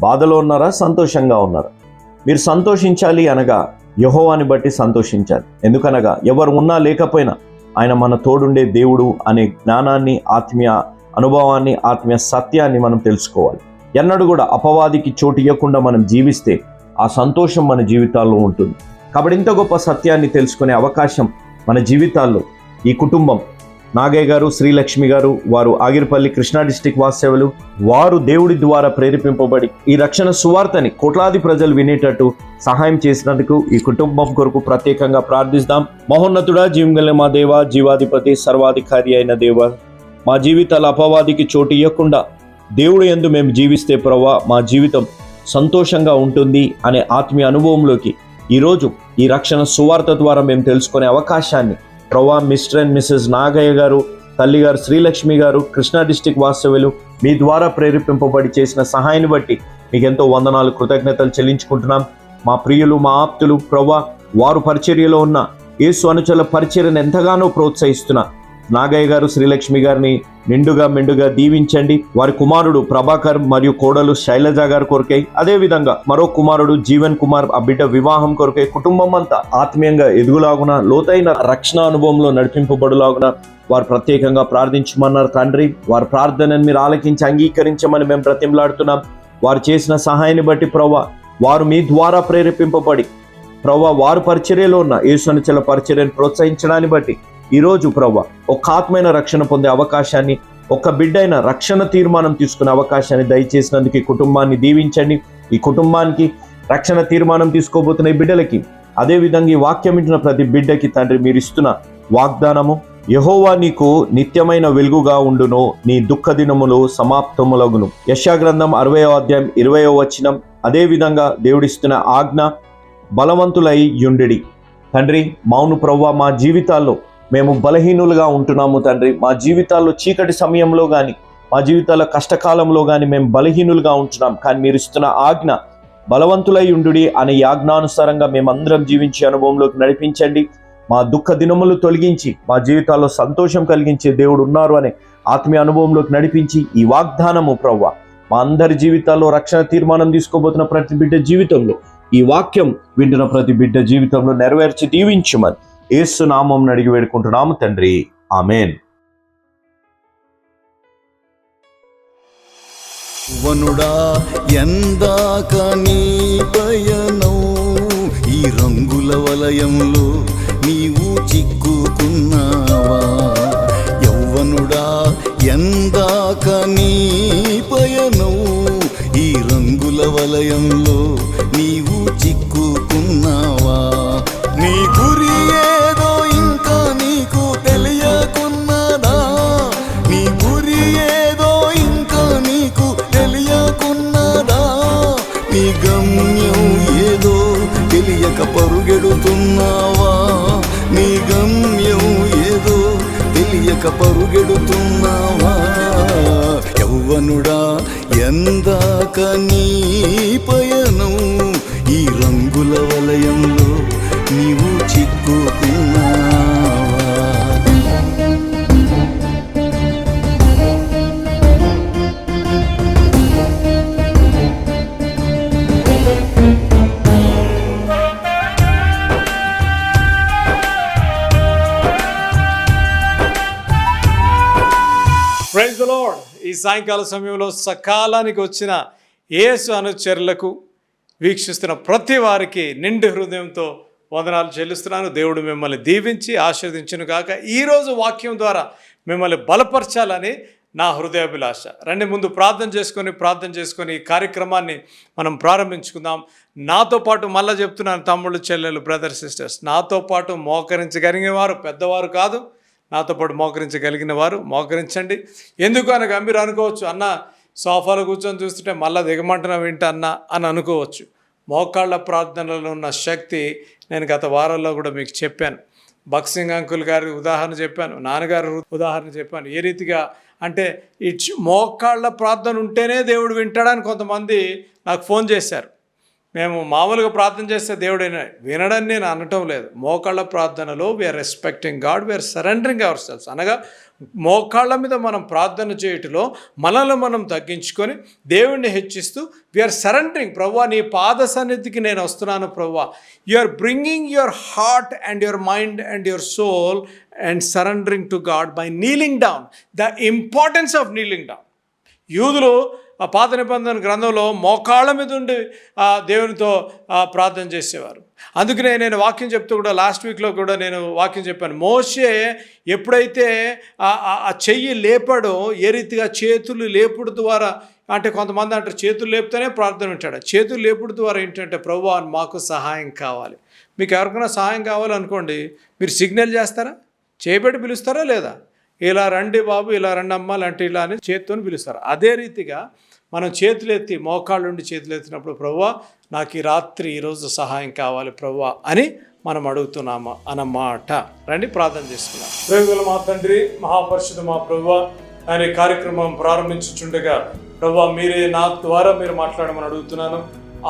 బాధలో ఉన్నారా? సంతోషంగా ఉన్నారా? మీరు సంతోషించాలి అనగా యహోవాని బట్టి సంతోషించాలి. ఎందుకనగా ఎవరు ఉన్నా లేకపోయినా ఆయన మన తోడుండే దేవుడు అనే జ్ఞానాన్ని ఆత్మీయ అనుభవాన్ని ఆత్మీయ సత్యాన్ని మనం తెలుసుకోవాలి. ఎన్నడూ కూడా అపవాదికి చోటు ఇవ్వకుండా మనం జీవిస్తే ఆ సంతోషం మన జీవితాల్లో ఉంటుంది. కాబట్టి ఇంత గొప్ప సత్యాన్ని తెలుసుకునే అవకాశం మన జీవితాల్లో ఈ కుటుంబం నాగయ్య గారు శ్రీలక్ష్మి గారు వారు ఆగిరిపల్లి కృష్ణా డిస్టిక్ వాస్తవులు వారు దేవుడి ద్వారా ప్రేరేపింపబడి ఈ రక్షణ సువార్తని కోట్లాది ప్రజలు వినేటట్టు సహాయం చేసినందుకు ఈ కుటుంబం కొరకు ప్రత్యేకంగా ప్రార్థిస్తాం. మహోన్నతుడా జీవంగల మా దేవ జీవాధిపతి సర్వాధికారి అయిన దేవ మా జీవితాల అపవాదికి చోటు ఇవ్వకుండా దేవుడు ఎందు మేము జీవిస్తే ప్రవ్వా మా జీవితం సంతోషంగా ఉంటుంది అనే ఆత్మీయ అనుభవంలోకి ఈరోజు ఈ రక్షణ సువార్త ద్వారా మేము తెలుసుకునే అవకాశాన్ని ప్రవా Mr and Mrs Nagaiah garu తల్లి గారు శ్రీలక్ష్మి గారు కృష్ణా డిస్టిక్ వాస్తవ్యులు మీ ద్వారా ప్రేరేపింపబడి చేసిన సహాయాన్ని బట్టి మీకు ఎంతో వందనాలు కృతజ్ఞతలు చెల్లించుకుంటున్నాం. మా ప్రియులు మా ఆప్తులు ప్రభా వారు పరిచర్యలో ఉన్న యేసు అనుచల పరిచర్యను ఎంతగానో ప్రోత్సహిస్తున్నా నాగయ్య గారు శ్రీలక్ష్మి గారిని నిండుగా మెండుగా దీవించండి. వారి కుమారుడు ప్రభాకర్ మరియు కోడలు శైలజ గారి కొరకై అదే విధంగా మరో కుమారుడు జీవన్ కుమార్ ఆ బిడ్డ వివాహం కొరకై కుటుంబం అంతా ఆత్మీయంగా ఎదుగులాగున లోతైన రక్షణ అనుభవంలో నడిపింపబడులాగున వారు ప్రత్యేకంగా ప్రార్థించమన్నారు. తండ్రి వారి ప్రార్థనను మీరు ఆలకించి అంగీకరించమని మేము బ్రతిమలాడుతున్నాం. వారు చేసిన సహాయాన్ని బట్టి ప్రవ్వా వారు మీ ద్వారా ప్రేరేపింపబడి ప్రవ్వా వారు పరిచర్యలో ఉన్న యేసునిచల పరిచర్యను ప్రోత్సహించడాన్ని బట్టి ఈరోజు ప్రవ్వా ఒక ఆత్మైన రక్షణ పొందే అవకాశాన్ని ఒక బిడ్డైన రక్షణ తీర్మానం తీసుకునే అవకాశాన్ని దయచేసినందుకు ఈ కుటుంబాన్ని దీవించండి. ఈ కుటుంబానికి రక్షణ తీర్మానం తీసుకోబోతున్న ఈ బిడ్డలకి అదేవిధంగా ఈ వాక్యం ఇచ్చిన ప్రతి బిడ్డకి తండ్రి మీరు ఇస్తున్న వాగ్దానము యహోవా నీకు నిత్యమైన వెలుగుగా ఉండును నీ దుఃఖ దినములు సమాప్తములగును యశాగ్రంథం అరవయో అధ్యాయం ఇరవయో వచనం అదేవిధంగా దేవుడిస్తున్న ఆజ్ఞ బలవంతులై యుండిడి తండ్రి మౌను ప్రవ్వ మా జీవితాల్లో మేము బలహీనులుగా ఉంటున్నాము తండ్రి. మా జీవితాల్లో చీకటి సమయంలో కానీ మా జీవితాల కష్టకాలంలో కానీ మేము బలహీనులుగా ఉంటున్నాం. కానీ మీరు ఇస్తున్న ఆజ్ఞ బలవంతులై ఉండు అనే యాజ్ఞానుసారంగా మేమందరం జీవించే అనుభవంలోకి నడిపించండి. మా దుఃఖ దినములు తొలగించి మా జీవితాల్లో సంతోషం కలిగించే దేవుడు ఉన్నారు అనే ఆత్మీయ అనుభవంలోకి నడిపించి ఈ వాగ్దానము ప్రవ్వ. మా అందరి జీవితాల్లో రక్షణ తీర్మానం తీసుకోబోతున్న ప్రతి బిడ్డ జీవితంలో ఈ వాక్యం వింటున్న ప్రతి బిడ్డ జీవితంలో నెరవేర్చి దీవించమని ఏసు నామం అడిగి వేడుకుంటున్నాము తండ్రి. ఆమెన్. వనుడా ఎందాక నీ పయనం ఈ రంగుల వలయంలో నీవు చిక్కుకున్నావా? యౌవనుడా ఎందాక నీ పయనం ఈ రంగుల వలయంలో నీవు చిక్కుకున్నావా? ఇందాక నీ పయనం ఈ రంగుల వలయంలో నీవు చిక్క సాయంకాల సమయంలో సకాలానికి వచ్చిన యేసు అనుచరులకు వీక్షిస్తున్న ప్రతి వారికి నిండు హృదయంతో వందనాలు చెల్లిస్తున్నాను. దేవుడు మిమ్మల్ని దీవించి ఆశీర్వదించును కాక ఈరోజు వాక్యం ద్వారా మిమ్మల్ని బలపరచాలని నా హృదయాభిలాష. రండి ముందు ప్రార్థన చేసుకొని ప్రార్థన చేసుకొని ఈ కార్యక్రమాన్ని మనం ప్రారంభించుకుందాం. నాతో పాటు మళ్ళీ చెప్తున్నాను తమ్ముళ్ళు చెల్లెలు బ్రదర్ సిస్టర్స్. నాతో పాటు మోకరించగలిగిన వారు పెద్దవారు కాదు. నాతో పాటు మోకరించగలిగిన వారు మోకరించండి. ఎందుకు అనగా మీరు అనుకోవచ్చు అన్న సోఫాలో కూర్చొని చూస్తుంటే మళ్ళీ దిగమంటున్నావు ఏంటి అన్న? అని అనుకోవచ్చు. మోకాళ్ళ ప్రార్థనలో ఉన్న శక్తి నేను గత వారాల్లో కూడా మీకు చెప్పాను. బక్సింగ్ అంకుల్ గారి ఉదాహరణ చెప్పాను నాన్నగారు ఉదాహరణ చెప్పాను. ఏ రీతిగా అంటే ఈ మోకాళ్ళ ప్రార్థన ఉంటేనే దేవుడు వింటాడని కొంతమంది నాకు ఫోన్ చేశారు. మేము మామూలుగా ప్రార్థన చేస్తే దేవుడు వినడని నేను అనటం లేదు. మోకాళ్ళ ప్రార్థనలో we are respecting God we are surrendering ourselves అనగా మోకాళ్ళ మీద మనం ప్రార్థన చేయటంలో మనల్ని మనం తగ్గించుకొని దేవుణ్ణి హెచ్చిస్తూ వీఆర్ సరెండరింగ్ ప్రవ్వా నీ పాద సన్నిధికి నేను వస్తున్నాను ప్రవ్వా. You are bringing your heart and your mind and your soul and surrendering to God by kneeling down the importance of kneeling down యూదులు ఆ పాత నిబంధన గ్రంథంలో మోకాళ్ళ మీద ఉండి ఆ దేవునితో ప్రార్థన చేసేవారు. అందుకనే నేను వాక్యం చెప్తూ కూడా లాస్ట్ వీక్లో కూడా నేను వాక్యం చెప్పాను. మోసే ఎప్పుడైతే ఆ చెయ్యి లేపడో ఏ రీతిగా చేతులు లేపుడు ద్వారా అంటే కొంతమంది అంటారు చేతులు లేపుతూనే ప్రార్థన ఉంటాడు చేతులు లేపుడు ద్వారా ఏంటంటే ప్రభు మాకు సహాయం కావాలి. మీకు ఎవరికైనా సహాయం కావాలనుకోండి మీరు సిగ్నల్ చేస్తారా? చేయబెట్టి పిలుస్తారా లేదా? ఇలా రండి బాబు ఇలా రండి అమ్మ లాంటి ఇలా అని చేత్తోని పిలుస్తారు. అదే రీతిగా మనం చేతులెత్తి మోకాళ్ళుండి నుండి చేతులు ఎత్తినప్పుడు ప్రవ్వా నాకు ఈ రాత్రి ఈరోజు సహాయం కావాలి ప్రవ్వా అని మనం అడుగుతున్నాము అన్నమాట. రండి ప్రార్థన చేసుకున్నాం ప్రేగుల మా తండ్రి మహాపరిషుడు మా ప్రవ్వా ఆయన కార్యక్రమం ప్రారంభించుచుండగా ప్రవ్వా మీరే నా ద్వారా మీరు మాట్లాడమని అడుగుతున్నాను.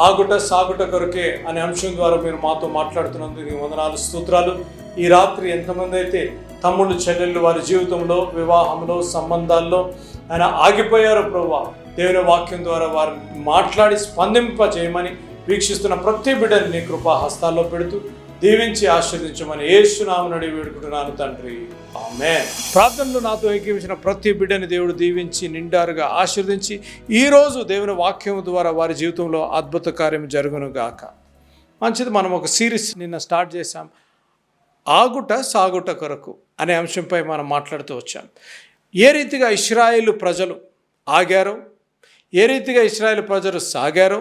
ఆగుట సాగుట కొరకే అనే అంశం ద్వారా మీరు మాతో మాట్లాడుతున్నందుకు వందనాలు స్తోత్రాలు. ఈ రాత్రి ఎంతమంది అయితే తమ్ముళ్ళు చెల్లెళ్ళు వారి జీవితంలో వివాహంలో సంబంధాల్లో ఆయన ఆగిపోయారు ప్రభు దేవుని వాక్యం ద్వారా వారిని మాట్లాడి స్పందింప చేయమని వీక్షిస్తున్న ప్రతి బిడ్డని నీ కృపా హస్తాల్లో పెడుతూ దీవించి ఆశీర్దించమని ఏసునామనడి వేడుకుంటున్నాను తండ్రి. ఆమె ప్రార్థనలు నాతో ఏకీవించిన ప్రతి బిడ్డని దేవుడు దీవించి నిండారుగా ఆశీర్దించి ఈరోజు దేవుని వాక్యం ద్వారా వారి జీవితంలో అద్భుత కార్యం జరుగును గాక. మంచిది మనం ఒక సిరీస్ నిన్న స్టార్ట్ చేశాం. ఆగుట సాగుట కొరకు అనే అంశంపై మనం మాట్లాడుతూ వచ్చాం. ఏ రీతిగా ఇస్రాయేల్ ప్రజలు ఆగారో? ఏ రీతిగా ఇస్రాయేల్ ప్రజలు సాగారో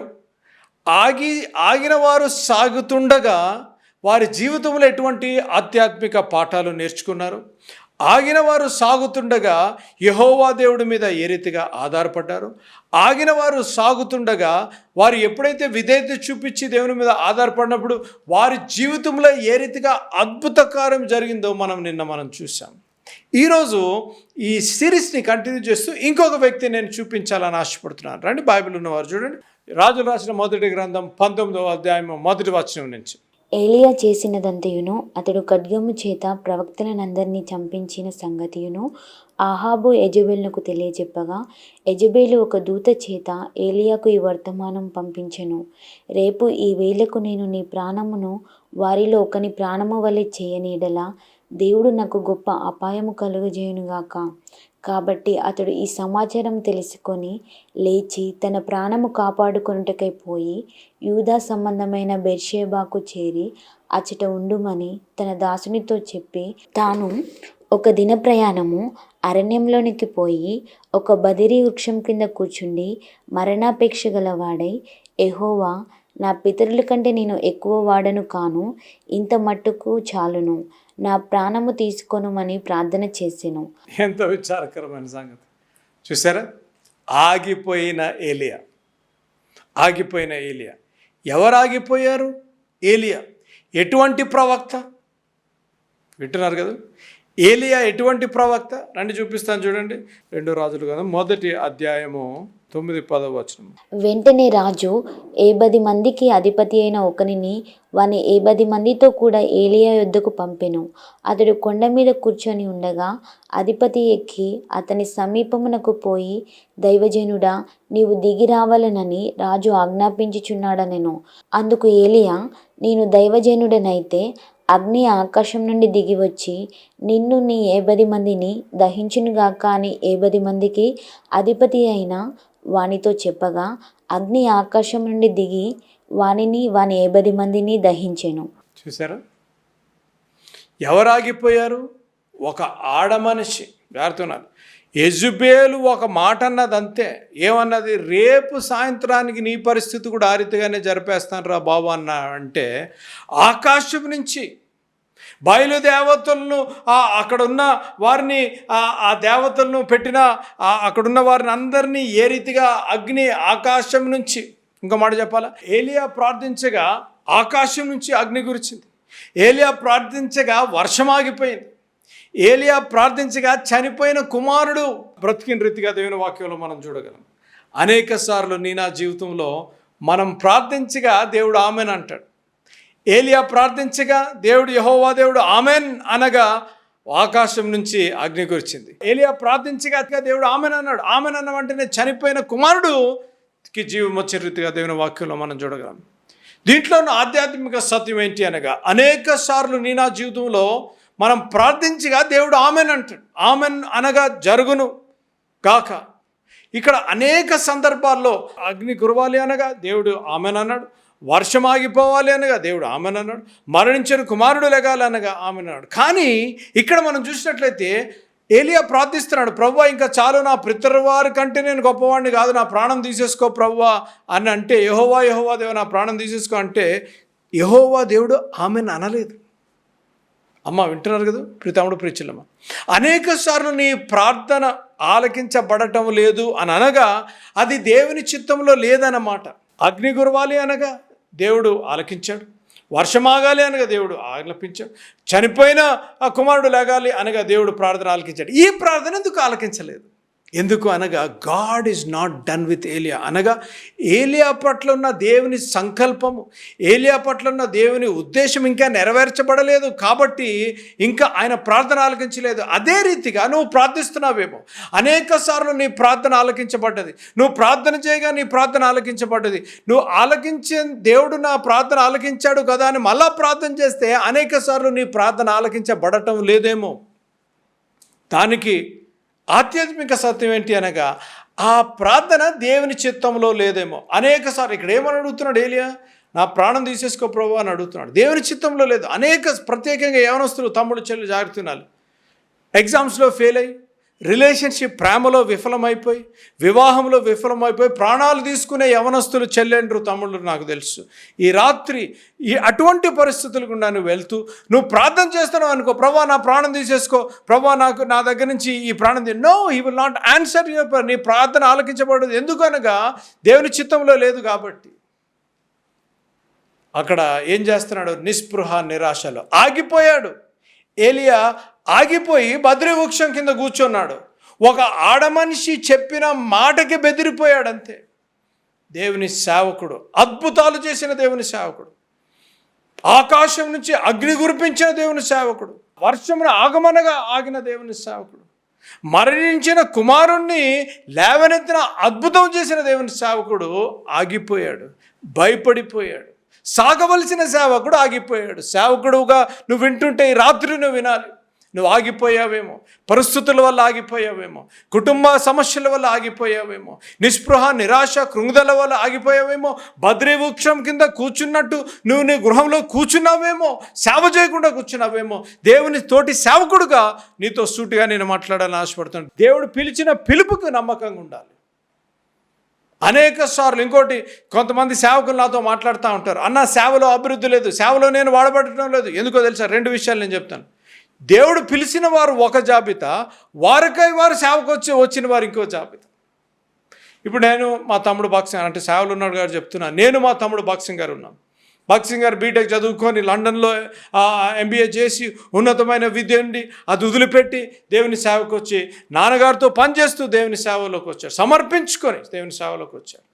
ఆగి ఆగిన వారు సాగుతుండగా వారి జీవితంలో ఎటువంటి ఆధ్యాత్మిక పాఠాలు నేర్చుకున్నారు ఆగిన వారు సాగుతుండగా యహోవా దేవుడి మీద ఏ రీతిగా ఆధారపడ్డారు ఆగిన వారు సాగుతుండగా వారు ఎప్పుడైతే విధేయత చూపించి దేవుని మీద ఆధారపడినప్పుడు వారి జీవితంలో ఏ రీతిగా అద్భుత కార్యం జరిగిందో మనం నిన్న మనం చూసాం ఈరోజు ఈ సిరీస్ని కంటిన్యూ చేస్తూ ఇంకొక వ్యక్తి నేను చూపించాలని ఆశపడుతున్నాను. రండి బైబిల్ ఉన్నవారు చూడండి. రాజులు రాసిన మొదటి గ్రంథం పంతొమ్మిదవ అధ్యాయం మొదటి వచనం నుంచి. ఏలియా చేసినదంతయును అతడు ఖడ్గము చేత ప్రవక్తలనందరినీ చంపించిన సంగతియును ఆహాబు యజబేల్నకు తెలియజెప్పగా యజబేలు ఒక దూత చేత ఏలియాకు ఈ వర్తమానం పంపించెను. రేపు ఈ వేళకు నేను నీ ప్రాణమును వారిలో ఒకని ప్రాణము వలె చేయనీడలా దేవుడు నాకు గొప్ప అపాయము కలుగజేయునుగాక. కాబట్టి అతడు ఈ సమాచారం తెలుసుకొని లేచి తన ప్రాణము కాపాడుకొనుటకై పోయి యూదా సంబంధమైన బెర్షేబాకు చేరి అచట ఉండుమని తన దాసునితో చెప్పి తాను ఒక దిన ప్రయాణము అరణ్యంలోనికి పోయి ఒక బదిరి వృక్షం కింద కూర్చుండి మరణాపేక్ష గలవాడై ఎహోవా నా పితరుల కంటే నేను ఎక్కువ వాడను కాను ఇంత మట్టుకు చాలును. నా ప్రాణము తీసుకొనుమని ప్రార్థన చేశాను ఎంత విచారకరమైన సంగతి. చూసారా? ఆగిపోయిన ఏలియా. ఆగిపోయిన ఏలియా. ఎవరు ఆగిపోయారు? ఏలియా. ఎటువంటి ప్రవక్త? వింటున్నారు కదా? ఏలియా ఎటువంటి ప్రవక్త? రండి చూపిస్తాను చూడండి. రెండు రాజులు కదా. మొదటి అధ్యాయము తొమ్మిది పదవ వచనం వెంటనే రాజు ఏబది మందికి అధిపతి అయిన ఒకనిని వాని ఏబది మందితో కూడా ఏలియా యొద్దకు పంపెను. అతడు కొండ మీద కూర్చొని ఉండగా అధిపతి ఎక్కి అతని సమీపమునకు పోయి దైవజనుడా నీవు దిగి రావాలనని రాజు ఆజ్ఞాపించుచున్నాడనెను. అందుకు ఏలియా నేను దైవజనుడనైతే అగ్ని ఆకాశం నుండి దిగి వచ్చి నిన్ను నీ ఏబది మందిని దహించునుగాక అని ఏబది మందికి అధిపతి అయిన వానితో చెప్పగా అగ్ని ఆకాశం నుండి దిగి వానిని వాని ఏబది మందిని దహించెను. చూసారా ఎవరు ఆగిపోయారు ఒక ఆడ మనిషి. జారుతున్నారు యజుబేలు ఒక మాట అన్నది అంతే ఏమన్నది? రేపు సాయంత్రానికి నీ పరిస్థితి కూడా ఆ రీతిగానే జరిపేస్తాను రా బాబు అన్న అంటే ఆకాశం నుంచి బయలు దేవతలను అక్కడున్న వారిని ఆ దేవతలను పెట్టిన అక్కడున్న వారిని అందరినీ ఏ రీతిగా అగ్ని ఆకాశం నుంచి ఇంకో మాట చెప్పాలా? ఏలియా ప్రార్థించగా ఆకాశం నుంచి అగ్ని గురిచింది ఏలియా ప్రార్థించగా వర్షం ఆగిపోయింది. ఏలియా ప్రార్థించగా చనిపోయిన కుమారుడు బ్రతికిన రీతిగా దేవుని వాక్యంలో మనం చూడగలం. అనేక సార్లు నీ నా జీవితంలో మనం ప్రార్థించగా దేవుడు ఆమెను అంటాడు ఏలియా ప్రార్థించగా దేవుడు యహోవా దేవుడు ఆమెన్ అనగా ఆకాశం నుంచి అగ్ని కురిచింది. ఏలియా ప్రార్థించగా దేవుడు ఆమెన్ అన్నాడు. ఆమెన్ అన్న వెంటనే చనిపోయిన కుమారుడుకి జీవం వచ్చే రీతిగా దేవుని వాక్యంలో మనం చూడగలం. దీంట్లో ఉన్న ఆధ్యాత్మిక సత్యం ఏంటి అనగా అనేక సార్లు నీ నా జీవితంలో మనం ప్రార్థించగా దేవుడు ఆమెన్ అంటాడు. ఆమెన్ అనగా జరుగును గాక. ఇక్కడ అనేక సందర్భాల్లో అగ్ని కురవాలి అనగా దేవుడు ఆమెన్ అన్నాడు. వర్షం ఆగిపోవాలి అనగా దేవుడు ఆమెను అన్నాడు మరణించిన కుమారుడు లెగాలి అనగా ఆమెను అన్నాడు కానీ ఇక్కడ మనం చూసినట్లయితే ఏలియా ప్రార్థిస్తున్నాడు ప్రవ్వా ఇంకా చాలు నా పితృవారి కంటే నేను గొప్పవాడిని కాదు నా ప్రాణం తీసేసుకో ప్రవ్వా అని అంటే యహోవా యహోవా దేవ నా ప్రాణం తీసేసుకో అంటే యహోవా దేవుడు ఆమెను అనలేదు. అమ్మ వింటున్నారు కదా ప్రీతముడు ప్రీచులమ్మ అనేక సార్లు నీ ప్రార్థన ఆలకించబడటం లేదు అని అనగా అది దేవుని చిత్తంలో లేదన్నమాట. అగ్ని గురవాలి అనగా దేవుడు ఆలకించాడు. వర్షమాగాలి అనగా దేవుడు ఆలపించాడు. చనిపోయిన ఆ కుమారుడు లేగాలి అనగా దేవుడు ప్రార్థన ఆలకించాడు. ఈ ప్రార్థన ఎందుకు ఆలకించలేదు? ఎందుకు అనగా God is not done with Elijah అనగా ఏలియా పట్ల ఉన్న దేవుని సంకల్పము ఏలియా పట్ల ఉన్న దేవుని ఉద్దేశం ఇంకా నెరవేర్చబడలేదు కాబట్టి ఇంకా ఆయన ప్రార్థన ఆలకించలేదు. అదే రీతిగా నువ్వు ప్రార్థిస్తున్నావేమో. అనేక సార్లు నీ ప్రార్థన ఆలకించబడ్డది. నువ్వు ప్రార్థన చేయగా నీ ప్రార్థన ఆలకించబడ్డది. నువ్వు ఆలకించే దేవుడు నా ప్రార్థన ఆలకించాడు కదా అని మళ్ళా ప్రార్థన చేస్తే అనేక సార్లు నీ ప్రార్థన ఆలకించబడటం లేదేమో. దానికి ఆధ్యాత్మిక సత్యం ఏంటి అనగా ఆ ప్రార్థన దేవుని చిత్తంలో లేదేమో. అనేకసార్లు ఇక్కడ ఏమని అడుగుతున్నాడు ఏలియా? నా ప్రాణం తీసేసుకో ప్రభు అని అడుగుతున్నాడు. దేవుని చిత్తంలో లేదు. అనేక ప్రత్యేకంగా యవనస్తులు తమ్ముడు చెల్లి జాగ్రత్తనాలు ఎగ్జామ్స్లో ఫెయిల్ అయ్యి రిలేషన్షిప్ ప్రేమలో విఫలమైపోయి వివాహంలో విఫలమైపోయి ప్రాణాలు తీసుకునే యవనస్తులు చెల్లెండ్రు తమ్ముళ్ళు నాకు తెలుసు. ఈ రాత్రి ఈ అటువంటి పరిస్థితులు గుండా నువ్వు వెళ్తూ నువ్వు ప్రార్థన చేస్తున్నావు అనుకో ప్రభా నా ప్రాణం తీసేసుకో. ప్రభా నాకు నా దగ్గర నుంచి ఈ ప్రాణం no he will not answer your నీ ప్రార్థన ఆలకించబడదు. ఎందుకనగా దేవుని చిత్తంలో లేదు కాబట్టి. అక్కడ ఏం చేస్తున్నాడు? నిస్పృహ నిరాశలో ఆగిపోయాడు. ఏలియా ఆగిపోయి బద్రి వృక్షం కింద కూర్చున్నాడు. ఒక ఆడమనిషి చెప్పిన మాటకి బెదిరిపోయాడు అంతే దేవుని సేవకుడు అద్భుతాలు చేసిన దేవుని సేవకుడు ఆకాశం నుంచి అగ్ని కురిపించిన దేవుని సేవకుడు వర్షమును ఆగమనగా ఆగిన దేవుని సేవకుడు మరణించిన కుమారుణ్ణి లేవనెత్తిన అద్భుతం చేసిన దేవుని సేవకుడు ఆగిపోయాడు భయపడిపోయాడు. సాగవలసిన సేవకుడు ఆగిపోయాడు. సేవకుడుగా నువ్వు వింటుంటే ఈ రాత్రి నువ్వు వినాలి. నువ్వు ఆగిపోయావేమో పరిస్థితుల వల్ల ఆగిపోయావేమో కుటుంబ సమస్యల వల్ల ఆగిపోయావేమో నిస్పృహ నిరాశ కృంగుదల వల్ల ఆగిపోయావేమో బద్రీ వృక్షం కింద కూర్చున్నట్టు నువ్వు నీ గృహంలో కూర్చున్నావేమో సేవ చేయకుండా కూర్చున్నావేమో దేవుని తోటి సేవకుడుగా నీతో సూటిగా నేను మాట్లాడాలని ఆశపడుతున్నాను. దేవుడు పిలిచిన పిలుపుకు నమ్మకంగా ఉండాలి. అనేక సార్లు ఇంకోటి కొంతమంది సేవకులు నాతో మాట్లాడుతూ ఉంటారు. అన్న సేవలో అభివృద్ధి లేదు సేవలో నేను వాడబడటం లేదు. ఎందుకో తెలుసా? రెండు విషయాలు నేను చెప్తాను. దేవుడు పిలిచిన వారు ఒక జాబితా వారికై వారు సేవకు వచ్చి వచ్చిన వారు ఇంకో జాబితా. ఇప్పుడు నేను మా తమ్ముడు బాక్సింగ్ అంటే సేవలు ఉన్నాడు గారు చెప్తున్నా నేను మా తమ్ముడు బాక్సింగ్ గారు ఉన్నాను బాక్సింగ్ గారు బీటెక్ చదువుకొని లండన్లో ఎంబీఏ చేసి ఉన్నతమైన విద్య ఉండి అది వదిలిపెట్టి దేవుని సేవకు వచ్చి నాన్నగారితో పనిచేస్తూ దేవుని సేవలోకి వచ్చారు సమర్పించుకొని దేవుని సేవలోకి వచ్చారు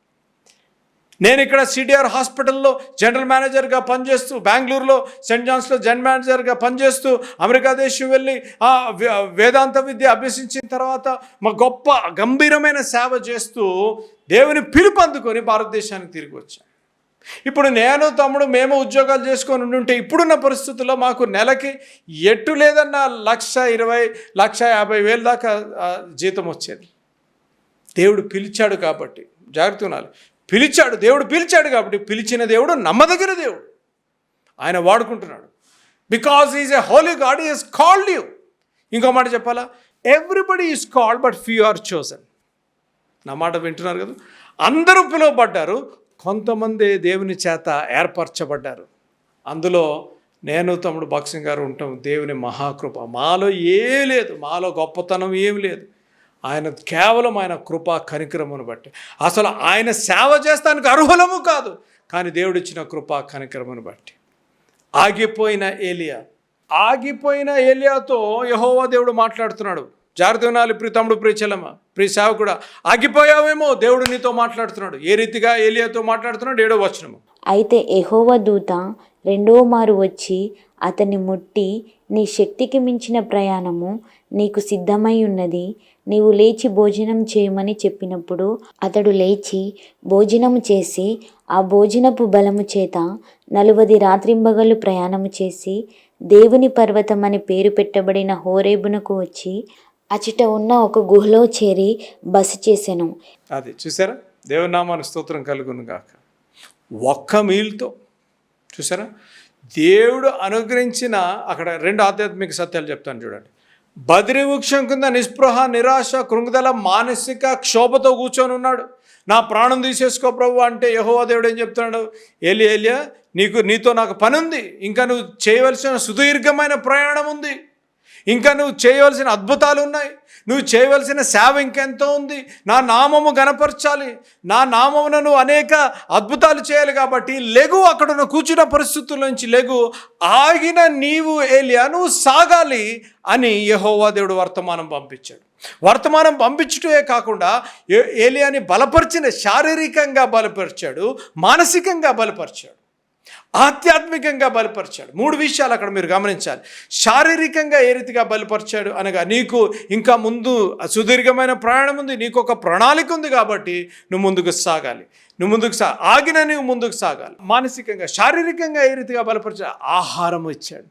నేను ఇక్కడ సిడిఆర్ హాస్పిటల్లో జనరల్ మేనేజర్గా పనిచేస్తూ బెంగళూరులో సెయింట్ జాన్స్లో జనరల్ మేనేజర్గా పనిచేస్తూ అమెరికా దేశం వెళ్ళి ఆ వేదాంత విద్య అభ్యసించిన తర్వాత మా గొప్ప గంభీరమైన సేవ చేస్తూ దేవుని పిలుపు అందుకొని భారతదేశానికి తిరిగి వచ్చాను ఇప్పుడు నేను తమ్ముడు మేము ఉద్యోగాలు చేసుకొని ఉండుంటే ఇప్పుడున్న పరిస్థితుల్లో మాకు నెలకి ఎట్టు లేదన్న లక్ష ఇరవై లక్ష యాభై వేల దాకా జీతం వచ్చేది. దేవుడు పిలిచాడు కాబట్టి జాగ్రత్త ఉండాలి. పిలిచాడు దేవుడు పిలిచాడు కాబట్టి పిలిచిన దేవుడు నమ్మదగిన దేవుడు. ఆయన వాడుకుంటున్నాడు. Because is a holy God is called you ఇంకో మాట చెప్పాలా? Everybody is called but few are chosen నా మాట వింటున్నారు కదా? అందరూ పిలువబడ్డారు కొంతమంది దేవుని చేత ఏర్పరచబడ్డారు. అందులో నేను తమ్ముడు బాక్సింగ్ గారు ఉంటాం దేవుని మహాకృప. మాలో ఏ లేదు మాలో గొప్పతనం ఏం లేదు. ఆయన కేవలం ఆయన కృపా కనికరమును బట్టి. అసలు ఆయన సేవ చేస్తానికి అర్హులము కాదు కానీ దేవుడిచ్చిన కృపా కనికరమును బట్టి. ఆగిపోయిన ఏలియా ఆగిపోయిన ఏలియాతో యహోవా దేవుడు మాట్లాడుతున్నాడు. జాగ్రత్త వినాలి ప్రీతముడు తమ్ముడు ప్రియ చెల్లమ్మ ఆగిపోయావేమో దేవుడు నీతో మాట్లాడుతున్నాడు. ఏ రీతిగా ఏలియాతో మాట్లాడుతున్నాడు? ఏడో వచనము. అయితే ఎహోవ దూత రెండో మారు వచ్చి అతన్ని ముట్టి నీ శక్తికి మించిన ప్రయాణము నీకు సిద్ధమై ఉన్నది. నీవు లేచి భోజనం చేయమని చెప్పినప్పుడు అతడు లేచి భోజనము చేసి ఆ భోజనపు బలము చేత నలువది రాత్రింబగలు ప్రయాణము చేసి దేవుని పర్వతం అని పేరు పెట్టబడిన హోరేబునకు వచ్చి అచిట ఉన్న ఒక గుహలో చేరి బస చేశాను అది చూసారా? దేవుని స్తోత్రం కలుగును గాక. ఒక్క మీల్తో. చూసారా? దేవుడు అనుగ్రహించిన అక్కడ రెండు ఆధ్యాత్మిక సత్యాలు చెప్తాను చూడండి. బదిరి వృక్షం కింద నిస్పృహ నిరాశ కృంగుదల మానసిక క్షోభతో కూర్చొని ఉన్నాడు. నా ప్రాణం తీసేసుకో ప్రభు అంటే యహోవా దేవుడు ఏం చెప్తున్నాడు? ఏలి ఏలియా నీకు నీతో నాకు పని ఉంది ఇంకా నువ్వు చేయవలసిన సుదీర్ఘమైన ప్రయాణం ఉంది. ఇంకా నువ్వు చేయవలసిన అద్భుతాలు ఉన్నాయి. నువ్వు చేయవలసిన సేవ ఇంకెంతో ఉంది. నా నామము గనపరచాలి నా నామమున నువ్వు అనేక అద్భుతాలు చేయాలి కాబట్టి లెగు అక్కడున్న కూర్చున్న పరిస్థితుల నుంచి లెగు. ఆగిన నీవు ఏలియా నువ్వు సాగాలి అని యహోవా దేవుడు వర్తమానం పంపించాడు. వర్తమానం పంపించటమే కాకుండా ఏ- ఏలియాని బలపరిచిన శారీరకంగా బలపరిచాడు మానసికంగా బలపరిచాడు. ఆధ్యాత్మికంగా బలపరిచాడు. మూడు విషయాలు అక్కడ మీరు గమనించాలి. శారీరకంగా ఏ రీతిగా బలపరిచాడు అనగా నీకు ఇంకా ముందు సుదీర్ఘమైన ప్రయాణం ఉంది నీకు ఒక ప్రణాళిక ఉంది కాబట్టి నువ్వు ముందుకు సాగాలి. నువ్వు ముందుకు సా ఆగిన నువ్వు ముందుకు సాగాలి. మానసికంగా శారీరకంగా ఏ రీతిగా బలపరిచాడు? ఆహారం ఇచ్చాడు.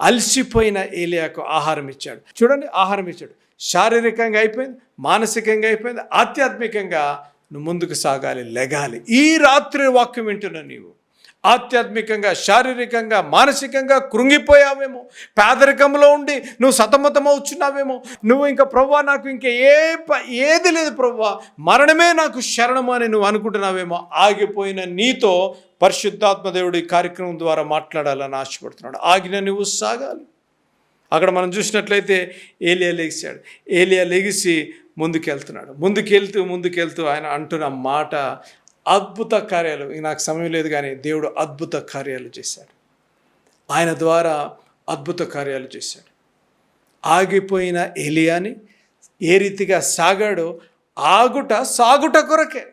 అలసిపోయిన ఏలియాకు ఆహారం ఇచ్చాడు. చూడండి ఆహారం ఇచ్చాడు. శారీరకంగా అయిపోయింది మానసికంగా అయిపోయింది ఆధ్యాత్మికంగా నువ్వు ముందుకు సాగాలి లెగాలి. ఈ రాత్రి వాక్యం వింటున్నావు నీవు. ఆధ్యాత్మికంగా శారీరకంగా మానసికంగా కృంగిపోయావేమో. పేదరికంలో ఉండి నువ్వు సతమతమవుచున్నావేమో. నువ్వు ఇంకా ప్రవ్వా నాకు ఇంకా ఏ ప- ఏది లేదు ప్రవ్వా. మరణమే నాకు శరణము అని నువ్వు అనుకుంటున్నావేమో. ఆగిపోయిన నీతో పరిశుద్ధాత్మ దేవుడు ఈ కార్యక్రమం ద్వారా మాట్లాడాలని ఆశపడుతున్నాడు. ఆగిన నువ్వు సాగాలి. అక్కడ మనం చూసినట్లయితే ఏలియా లేగిశాడు ఏలియా లెగిసి ముందుకెళ్తున్నాడు. ముందుకెళ్తూ ముందుకెళ్తూ ఆయన అంటున్న మాట అద్భుత కార్యాలు. నాకు సమయం లేదు కానీ దేవుడు అద్భుత కార్యాలు చేశాడు. ఆయన ద్వారా అద్భుత కార్యాలు చేశాడు. ఆగిపోయిన ఏలియాని ఏ రీతిగా సాగాడో ఆగుట సాగుట కొరకే.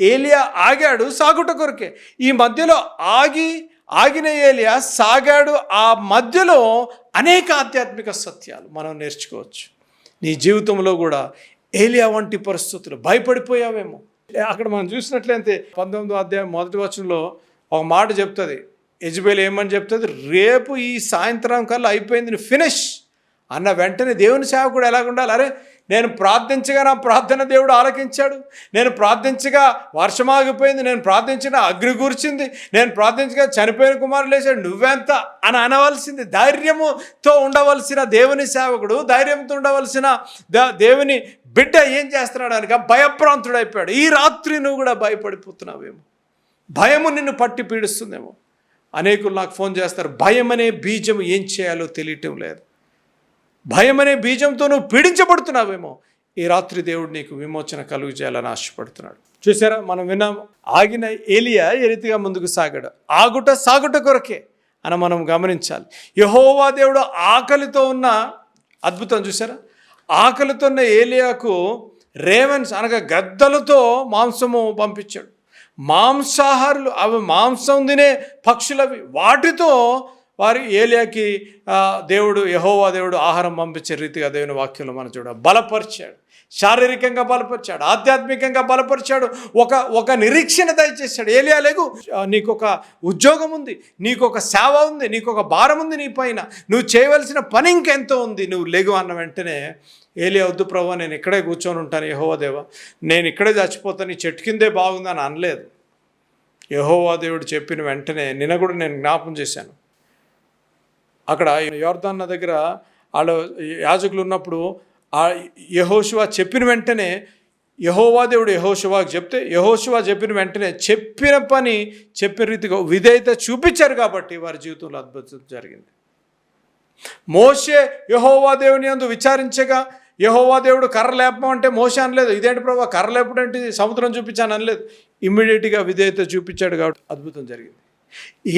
ఏలియా ఆగాడు సాగుట కొరకే. ఈ మధ్యలో ఆగి ఆగిన ఏలియా సాగాడు. ఆ మధ్యలో అనేక ఆధ్యాత్మిక సత్యాలు మనం నేర్చుకోవచ్చు. నీ జీవితంలో కూడా ఏలియా వంటి పరిస్థితులు. భయపడిపోయావేమో. అక్కడ మనం చూసినట్లయితే పంతొమ్మిదో అధ్యాయం మొదటి వచనంలో ఒక మాట చెప్తుంది. యజ్బేల్ ఏమని చెప్తుంది? రేపు ఈ సాయంత్రం కల్లా అయిపోయింది ఫినిష్ అన్న వెంటనే దేవుని సేవకుడు ఎలాగ ఉండాలి అరే నేను ప్రార్థించగా నా ప్రార్థన దేవుడు ఆలకించాడు. నేను ప్రార్థించగా వర్షం ఆగిపోయింది. నేను ప్రార్థించిన అగ్ని కూర్చింది నేను ప్రార్థించగా చనిపోయిన కుమారుడు లేచాడు నువ్వెంత అని అనవలసింది. ధైర్యముతో ఉండవలసిన దేవుని సేవకుడు ధైర్యంతో ఉండవలసిన దేవుని బిడ్డ ఏం చేస్తున్నాడు అనగా భయప్రాంతుడైపోయాడు ఈ రాత్రి నువ్వు కూడా భయపడిపోతున్నావేమో. భయము నిన్ను పట్టి పీడిస్తుందేమో. అనేకులు నాకు ఫోన్ చేస్తారు. భయం అనే బీజం ఏం చేయాలో తెలియటం లేదు. భయం అనే బీజంతో నువ్వు పీడించబడుతున్నావేమో. ఈ రాత్రి దేవుడు నీకు విమోచన కలుగు చేయాలని ఆశపడుతున్నాడు. చూసారా మనం విన్నాం ఆగిన ఏలియా ఏ రీతిగా ముందుకు సాగాడు? ఆగుట సాగుట కొరకే అని మనం గమనించాలి. యహోవా దేవుడు ఆకలితో ఉన్న అద్భుతం చూసారా ఆకలితో ఉన్న ఏలియాకు రేవన్స్ అనగా గద్దలతో మాంసము పంపించాడు. మాంసాహారులు అవి మాంసం తినే పక్షులవి వాటితో వారి ఏలియాకి దేవుడు యహోవా దేవుడు ఆహారం పంపించే రీతిగా దేవుని వాక్యంలో మనం చూడ బలపరిచాడు. శారీరకంగా బలపరిచాడు. ఆధ్యాత్మికంగా బలపరిచాడు. ఒక ఒక నిరీక్షణ దయచేశాడు. ఏలియా లేగు నీకు ఒక ఉద్యోగం ఉంది. నీకు ఒక సేవ ఉంది. నీకు ఒక భారం ఉంది నీ పైన. నువ్వు చేయవలసిన పని ఇంకెంతో ఉంది. నువ్వు లేగు అన్న వెంటనే ఏలియా వద్దు ప్రభు నేను ఇక్కడే కూర్చొని ఉంటాను. యహోవా దేవ నేను ఇక్కడే చచ్చిపోతాను ఈ చెట్టు కిందే బాగుందని అనలేదు. యహోవా దేవుడు చెప్పిన వెంటనే నిన్న కూడా నేను జ్ఞాపం చేశాను. అక్కడ యోర్దాన్న దగ్గర వాళ్ళు యాజకులు ఉన్నప్పుడు ఆ యహోశివ చెప్పిన వెంటనే యహోవా దేవుడు యహోశివాకి చెప్తే యహోశివా చెప్పిన వెంటనే చెప్పిన పని చెప్పిన రీతిగా విధేయత చూపించారు కాబట్టి వారి జీవితంలో అద్భుతం జరిగింది. మోషే యహోవా దేవుని అందు విచారించగా యహోవా దేవుడు కర్ర లేపమంటే మోసే అనలేదు. ఇదేంటి ప్రభావ కర్ర లేపడంటే సముద్రం చూపించాను అనలేదు. ఇమ్మీడియట్గా విధేయత చూపించాడు కాబట్టి అద్భుతం జరిగింది.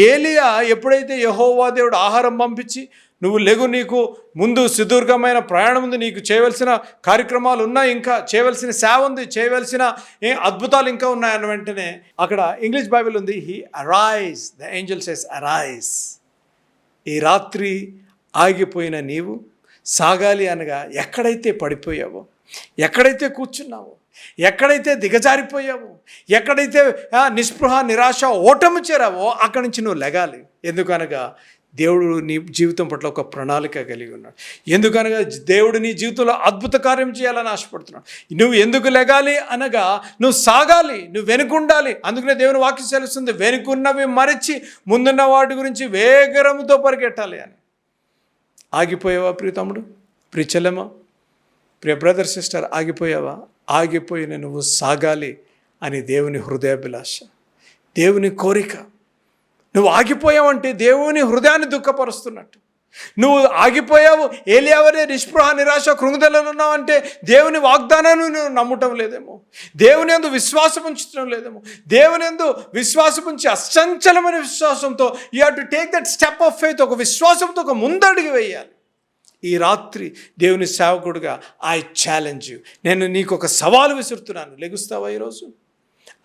ఏలియా ఎప్పుడైతే యహోవా దేవుడు ఆహారం పంపించి నువ్వు లెగు నీకు ముందు సుదీర్ఘమైన ప్రయాణం ఉంది నీకు చేయవలసిన కార్యక్రమాలు ఉన్నాయి ఇంకా చేయవలసిన సేవ ఉంది చేయవలసిన ఏ అద్భుతాలు ఇంకా ఉన్నాయన్న వెంటనే అక్కడ ఇంగ్లీష్ బైబిల్ ఉంది he arise the angel says arise ఈ రాత్రి ఆగిపోయిన నీవు సాగాలి అనగా ఎక్కడైతే పడిపోయావో ఎక్కడైతే కూర్చున్నావో ఎక్కడైతే దిగజారిపోయావో ఎక్కడైతే నిస్పృహ నిరాశ ఓటమి చేరావో అక్కడి నుంచి నువ్వు లెగాలి. ఎందుకనగా దేవుడు నీ జీవితం పట్ల ఒక ప్రణాళిక కలిగి ఉన్నాడు. ఎందుకనగా దేవుడు నీ జీవితంలో అద్భుత కార్యం చేయాలని ఆశపడుతున్నాడు. నువ్వు ఎందుకు లెగాలి అనగా నువ్వు సాగాలి నువ్వు వెనుకుండాలి. అందుకనే దేవుని వాక్యం తెలుస్తుంది వెనుకున్నవి మరిచి ముందున్న వాటి గురించి వేగరముతో పరిగెట్టాలి అని. ఆగిపోయావా ప్రియ తమ్ముడు ప్రియ చెల్లెమ్మ ప్రియ బ్రదర్ సిస్టర్ ఆగిపోయావా? ఆగిపోయిన నువ్వు సాగాలి అని దేవుని హృదయాభిలాష దేవుని కోరిక. నువ్వు ఆగిపోయావంటే దేవుని హృదయాన్ని దుఃఖపరుస్తున్నట్టు. నువ్వు ఆగిపోయావు ఏలియావరే నిస్పృహ నిరాశ కృంగుదలలో ఉన్నావంటే దేవుని వాగ్దానాన్ని నువ్వు నమ్మటం లేదేమో. దేవుని ఎందు విశ్వాసం ఉంచడం లేదేమో. దేవుని ఎందు విశ్వాసం ఉంచి అసంచలమైన విశ్వాసంతో you have to take that step of faith ఒక విశ్వాసంతో ఒక ముందడుగు వేయాలి. ఈ రాత్రి దేవుని సేవకుడుగా ఐ ఛాలెంజ్ యూ నేను నీకు ఒక సవాలు విసురుతున్నాను. లెగుస్తావా ఈరోజు?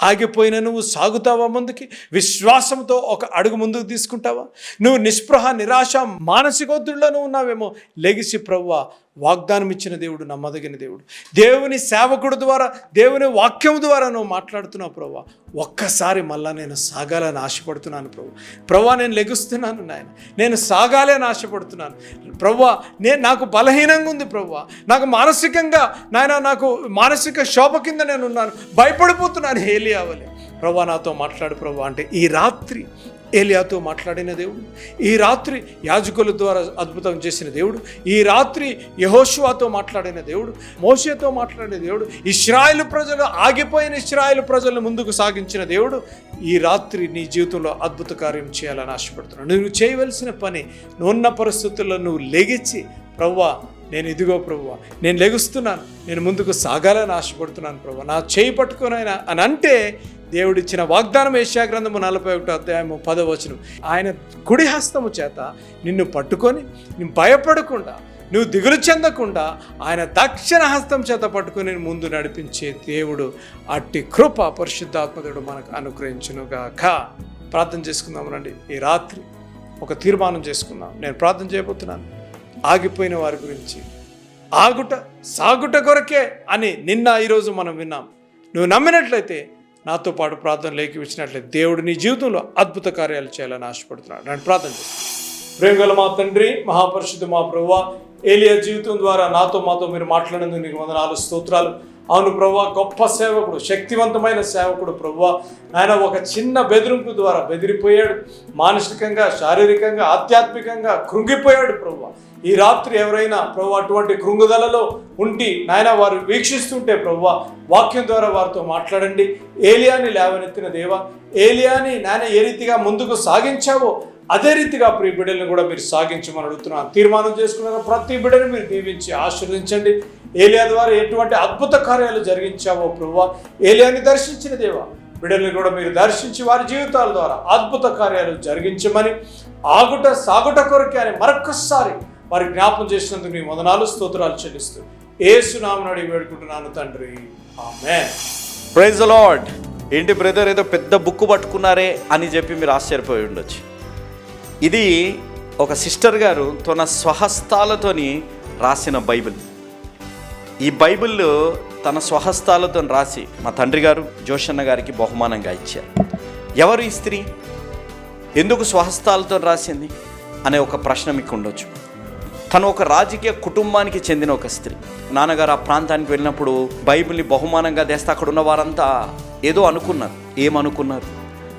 ఆగిపోయిన నువ్వు సాగుతావా ముందుకి? విశ్వాసంతో ఒక అడుగు ముందుకు తీసుకుంటావా? నువ్వు నిస్పృహ నిరాశ మానసిక నువ్వు ఉన్నావేమో? లెగిసి ప్రవ్వా వాగ్దానం ఇచ్చిన దేవుడు నమ్మదగిన దేవుడు. దేవుని సేవకుడు ద్వారా దేవుని వాక్యం ద్వారా నువ్వు మాట్లాడుతున్నావు ప్రవ్వా ఒక్కసారి మళ్ళా నేను సాగాలని ఆశపడుతున్నాను ప్రభు. ప్రవ్వా నేను లెగుస్తున్నాను నాయన. నేను సాగాలి అని ఆశపడుతున్నాను. ప్రవ్వా నేను నాకు బలహీనంగా ఉంది ప్రవ్వా నాకు మానసికంగా నాయన నాకు మానసిక శోభ కింద నేను ఉన్నాను. భయపడిపోతున్నాను. ఏలియావలే ప్రభా నాతో మాట్లాడు ప్రభా. అంటే ఈ రాత్రి ఏలియాతో మాట్లాడిన దేవుడు ఈ రాత్రి యాజకుల ద్వారా అద్భుతం చేసిన దేవుడు ఈ రాత్రి యహోషువాతో మాట్లాడిన దేవుడు మోషేతో మాట్లాడిన దేవుడు ఇస్రాయేల్ ప్రజలు ఆగిపోయిన ఇస్రాయేల్ ప్రజలను ముందుకు సాగించిన దేవుడు ఈ రాత్రి నీ జీవితంలో అద్భుత కార్యం చేయాలని ఆశపడుతున్నాను. నువ్వు చేయవలసిన పని నువ్వున్న పరిస్థితుల్లో నువ్వు లెగిచ్చి ప్రవ్వా నేను ఇదిగో ప్రభువా నేను లెగుస్తున్నాను నేను ముందుకు సాగాలని ఆశపడుతున్నాను ప్రభు నా చేయి పట్టుకునైనా అని అంటే దేవుడిచ్చిన వాగ్దానం ఏషియా గ్రంథము నలభై ఒకటో అధ్యాయము పదవచనం ఆయన కుడి హస్తము చేత నిన్ను పట్టుకొని నువ్వు భయపడకుండా నువ్వు దిగులు చెందకుండా ఆయన దక్షిణ హస్తం చేత పట్టుకొని ముందు నడిపించే దేవుడు అట్టి కృప పరిశుద్ధాత్మకుడు మనకు అనుగ్రహించునుగాక. ప్రార్థన చేసుకుందాం రండి. ఈ రాత్రి ఒక తీర్మానం చేసుకుందాం. నేను ప్రార్థన చేయబోతున్నాను. ఆగిపోయిన వారి గురించి. ఆగుట సాగుట కొరకే అని నిన్న ఈరోజు మనం విన్నాం. నువ్వు నమ్మినట్లయితే నాతో పాటు ప్రార్థన లేకి ఇచ్చినట్లయితే దేవుడు నీ జీవితంలో అద్భుత కార్యాలు చేయాలని ఆశపడుతున్నాడు. నేను ప్రార్థన చేస్తాను ప్రేమగల మా తండ్రి మహాపరిషుద్ధు మా ప్రభు ఏలియా జీవితం ద్వారా నాతో మాతో మీరు మాట్లాడినందుకు నీకు వందనాలు స్తోత్రాలు. అవును ప్రభు గొప్ప సేవకుడు శక్తివంతమైన సేవకుడు ప్రభు ఆయన ఒక చిన్న బెదిరింపు ద్వారా బెదిరిపోయాడు. మానసికంగా శారీరకంగా ఆధ్యాత్మికంగా కృంగిపోయాడు ప్రభు ఈ రాత్రి ఎవరైనా ప్రభు అటువంటి కృంగుదలలో ఉండి నాయన వారు వీక్షిస్తుంటే ప్రభు వాక్యం ద్వారా వారితో మాట్లాడండి. ఏలియాని లేవనెత్తిన దేవ ఏలియాని నాయన ఏ రీతిగా ముందుకు సాగించావో అదే రీతిగా ప్రియ బిడ్డలను కూడా మీరు సాగించమని అడుగుతున్నాను. తీర్మానం చేసుకున్న ప్రతి బిడ్డను మీరు దీవించి ఆశీర్వదించండి. ఏలియా ద్వారా ఎటువంటి అద్భుత కార్యాలు జరిగించావో ప్రభు ఏలియాని దర్శించిన దేవా బిడ్డల్ని కూడా మీరు దర్శించి వారి జీవితాల ద్వారా అద్భుత కార్యాలు జరిగించమని ఆగుట సాగుట కొరకే అని మరొక్కసారి వారి జ్ఞాపం చేసినందుకు మీ వందనాలు స్తోత్రాలు చెల్లిస్తూ ఏసునామని అడిగి వేడుకుంటున్నాను తండ్రి. ఆమె ప్రైజ్ లార్డ్ ఏంటి బ్రదర్ ఏదో పెద్ద బుక్ పట్టుకున్నారే అని చెప్పి మీరు ఆశ్చర్యపోయి ఉండొచ్చు. ఇది ఒక సిస్టర్ గారు తన స్వహస్తాలతోని రాసిన బైబిల్. ఈ బైబిల్ తన స్వహస్తాలతో రాసి మా తండ్రి గారు జోషన్న గారికి బహుమానంగా ఇచ్చారు. ఎవరు ఈ స్త్రీ? ఎందుకు స్వహస్తాలతో రాసింది? అనే ఒక ప్రశ్న మీకు ఉండొచ్చు. తను ఒక రాజకీయ కుటుంబానికి చెందిన ఒక స్త్రీ. నాన్నగారు ఆ ప్రాంతానికి వెళ్ళినప్పుడు బైబిల్ని బహుమానంగా తెస్తే అక్కడ ఉన్న వారంతా ఏదో అనుకున్నారు. ఏమనుకున్నారు?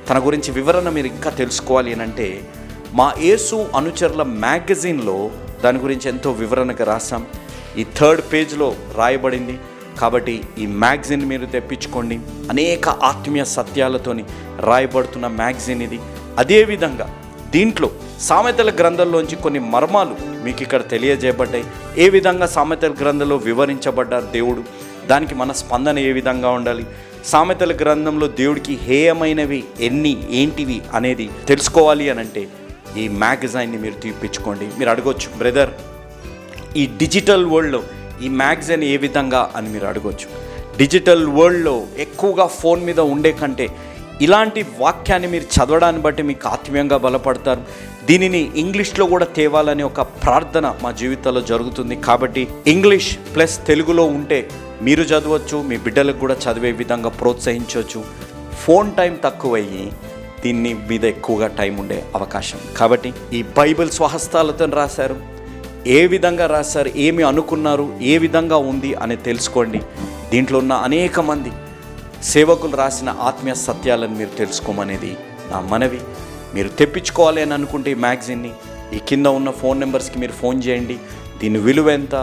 తన గురించి వివరణ మీరు ఇంకా తెలుసుకోవాలి అని అంటే మా యేసు అనుచరుల మ్యాగజైన్లో దాని గురించి ఎంతో వివరణగా రాసాం ఈ థర్డ్ పేజ్లో రాయబడింది. కాబట్టి ఈ మ్యాగజైన్ మీరు తెప్పించుకోండి. అనేక ఆత్మీయ సత్యాలతోని రాయబడుతున్న మ్యాగజైన్ ఇది. అదేవిధంగా దీంట్లో సామెతల గ్రంథంలోంచి కొన్ని మర్మాలు మీకు ఇక్కడ తెలియజేయబడ్డాయి. ఏ విధంగా సామెతల గ్రంథంలో వివరించబడ్డారు దేవుడు? దానికి మన స్పందన ఏ విధంగా ఉండాలి? సామెతల గ్రంథంలో దేవుడికి హేయమైనవి ఎన్ని ఏంటివి అనేది తెలుసుకోవాలి అని అంటే ఈ మ్యాగజైన్ని మీరు తీపిచ్చుకోండి. మీరు అడగొచ్చు బ్రదర్ ఈ డిజిటల్ వరల్డ్లో ఈ మ్యాగజైన్ ఏ విధంగా? అని మీరు అడగొచ్చు. డిజిటల్ వరల్డ్లో ఎక్కువగా ఫోన్ మీద ఉండే కంటే ఇలాంటి వాక్యాన్ని మీరు చదవడాన్ని బట్టి మీకు ఆత్మీయంగా బలపడతారు. దీనిని ఇంగ్లీష్లో కూడా తేవాలని ఒక ప్రార్థన మా జీవితంలో జరుగుతుంది. కాబట్టి ఇంగ్లీష్ ప్లస్ తెలుగులో ఉంటే మీరు చదవచ్చు మీ బిడ్డలకు కూడా చదివే విధంగా ప్రోత్సహించవచ్చు. ఫోన్ టైం తక్కువయ్యి దీన్ని మీద ఎక్కువగా టైం ఉండే అవకాశం. కాబట్టి ఈ బైబిల్ స్వహస్తాలతో రాశారు. ఏ విధంగా రాశారు ఏమి అనుకున్నారు ఏ విధంగా ఉంది అని తెలుసుకోండి. దీంట్లో ఉన్న అనేక మంది సేవకులు రాసిన ఆత్మీయ సత్యాలను మీరు తెలుసుకోమనేది నా మనవి. మీరు తెప్పించుకోవాలి అని అనుకుంటే ఈ మ్యాగజైన్ని ఈ కింద ఉన్న ఫోన్ నెంబర్స్కి మీరు ఫోన్ చేయండి. దీని విలువ ఎంత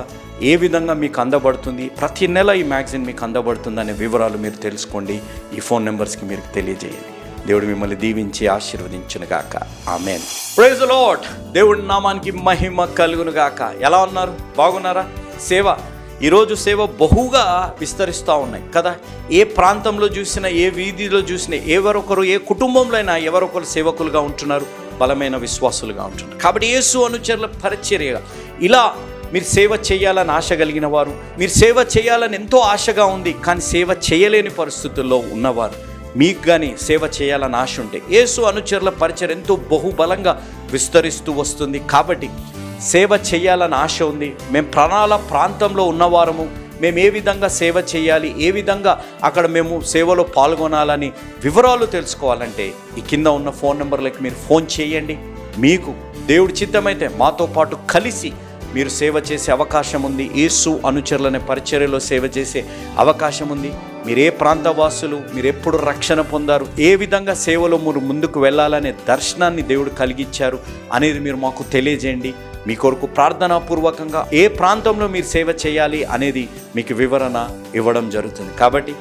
ఏ విధంగా మీకు అందబడుతుంది ప్రతి నెల ఈ మ్యాగజైన్ మీకు అందబడుతుంది అనే వివరాలు మీరు తెలుసుకోండి. ఈ ఫోన్ నెంబర్స్కి మీరు తెలియజేయండి. దేవుడు మిమ్మల్ని దీవించి ఆశీర్వదించును గాక ఆమెన్ ప్రైజ్ లాట్ దేవుడి నామానికి మహిమ కలుగును గాక ఎలా ఉన్నారు? బాగున్నారా? సేవ ఈరోజు సేవ బహుగా విస్తరిస్తూ ఉన్నాయి కదా? ఏ ప్రాంతంలో చూసినా ఏ వీధిలో చూసినా ఎవరొకరు ఏ కుటుంబంలో అయినా ఎవరొకరు సేవకులుగా ఉంటున్నారు బలమైన విశ్వాసులుగా ఉంటున్నారు. కాబట్టి యేసు అనుచరుల పరిచర్యగా ఇలా మీరు సేవ చేయాలని ఆశ కలిగిన వారు మీరు సేవ చేయాలని ఎంతో ఆశగా ఉంది కానీ సేవ చేయలేని పరిస్థితుల్లో ఉన్నవారు మీకు కానీ సేవ చేయాలని ఆశ ఉంటే యేసు అనుచరుల పరిచయం ఎంతో బహుబలంగా విస్తరిస్తూ వస్తుంది. కాబట్టి సేవ చేయాలని ఆశ ఉంది. మేము ప్రణాళ ప్రాంతంలో ఉన్నవారము. మేము ఏ విధంగా సేవ చేయాలి? ఏ విధంగా అక్కడ మేము సేవలో పాల్గొనాలని వివరాలు తెలుసుకోవాలంటే ఈ కింద ఉన్న ఫోన్ నెంబర్లకి మీరు ఫోన్ చేయండి. మీకు దేవుడి చిత్తమైతే మాతో పాటు కలిసి మీరు సేవ చేసే అవకాశం ఉంది. యేసు అనుచరులనే పరిచర్యలో సేవ చేసే అవకాశం ఉంది. మీరు ఏ ప్రాంతవాసులు మీరు ఎప్పుడు రక్షణ పొందారు ఏ విధంగా సేవలో మీరు ముందుకు వెళ్ళాలనే దర్శనాన్ని దేవుడు కలిగించారు అనేది మీరు మాకు తెలియజేయండి. మీ కొరకు ప్రార్థనాపూర్వకంగా ఏ ప్రాంతంలో మీరు సేవ చేయాలి అనేది మీకు వివరణ ఇవ్వడం జరుగుతుంది. కాబట్టి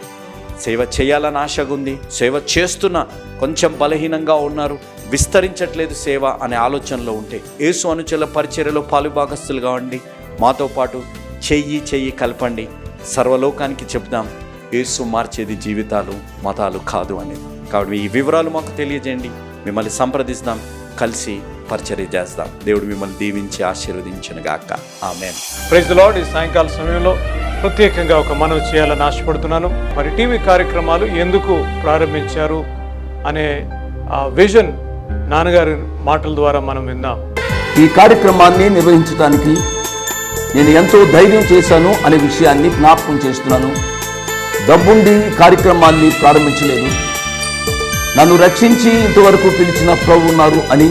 సేవ చేయాలని ఆశగా ఉంది సేవ చేస్తున్న కొంచెం బలహీనంగా ఉన్నారు విస్తరించట్లేదు సేవ అనే ఆలోచనలో ఉంటే యేసు అనుచరుల పరిచర్యలో పాలుభాగస్తులుగా ఉండి మాతో పాటు చెయ్యి చెయ్యి కలపండి. సర్వలోకానికి చెప్దాం యేసు మార్చేది జీవితాలు మతాలు కాదు అనేది. కాబట్టి ఈ వివరాలు మాకు తెలియజేయండి మిమ్మల్ని సంప్రదిస్తాం కలిసి పరిచర్య చేస్తాం. దేవుడు మిమ్మల్ని దీవించి ఆశీర్వదించను గాక. ఆమెన్. ప్రైజ్ లార్డ్ ఈ సాయంకాల సమయంలో ప్రత్యేకంగా ఒక మనవి చేయాలని ఆశపడుతున్నాను. మరి టీవీ కార్యక్రమాలు ఎందుకు ప్రారంభించారు అనే ఆ విజన్ నాన్నగారి మాటల ద్వారా మనం విందాం. ఈ కార్యక్రమాన్ని నిర్వహించడానికి నేను ఎంతో ధైర్యం చేశాను అనే విషయాన్ని జ్ఞాపకం చేస్తున్నాను. డబ్బుండి కార్యక్రమాన్ని ప్రారంభించలేదు. నన్ను రక్షించి ఇంతవరకు పిలిచిన ప్రభు ఉన్నారు అని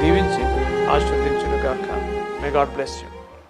దీవించి ఆశీర్వదించును గాక మే గాడ్ బ్లెస్ యూ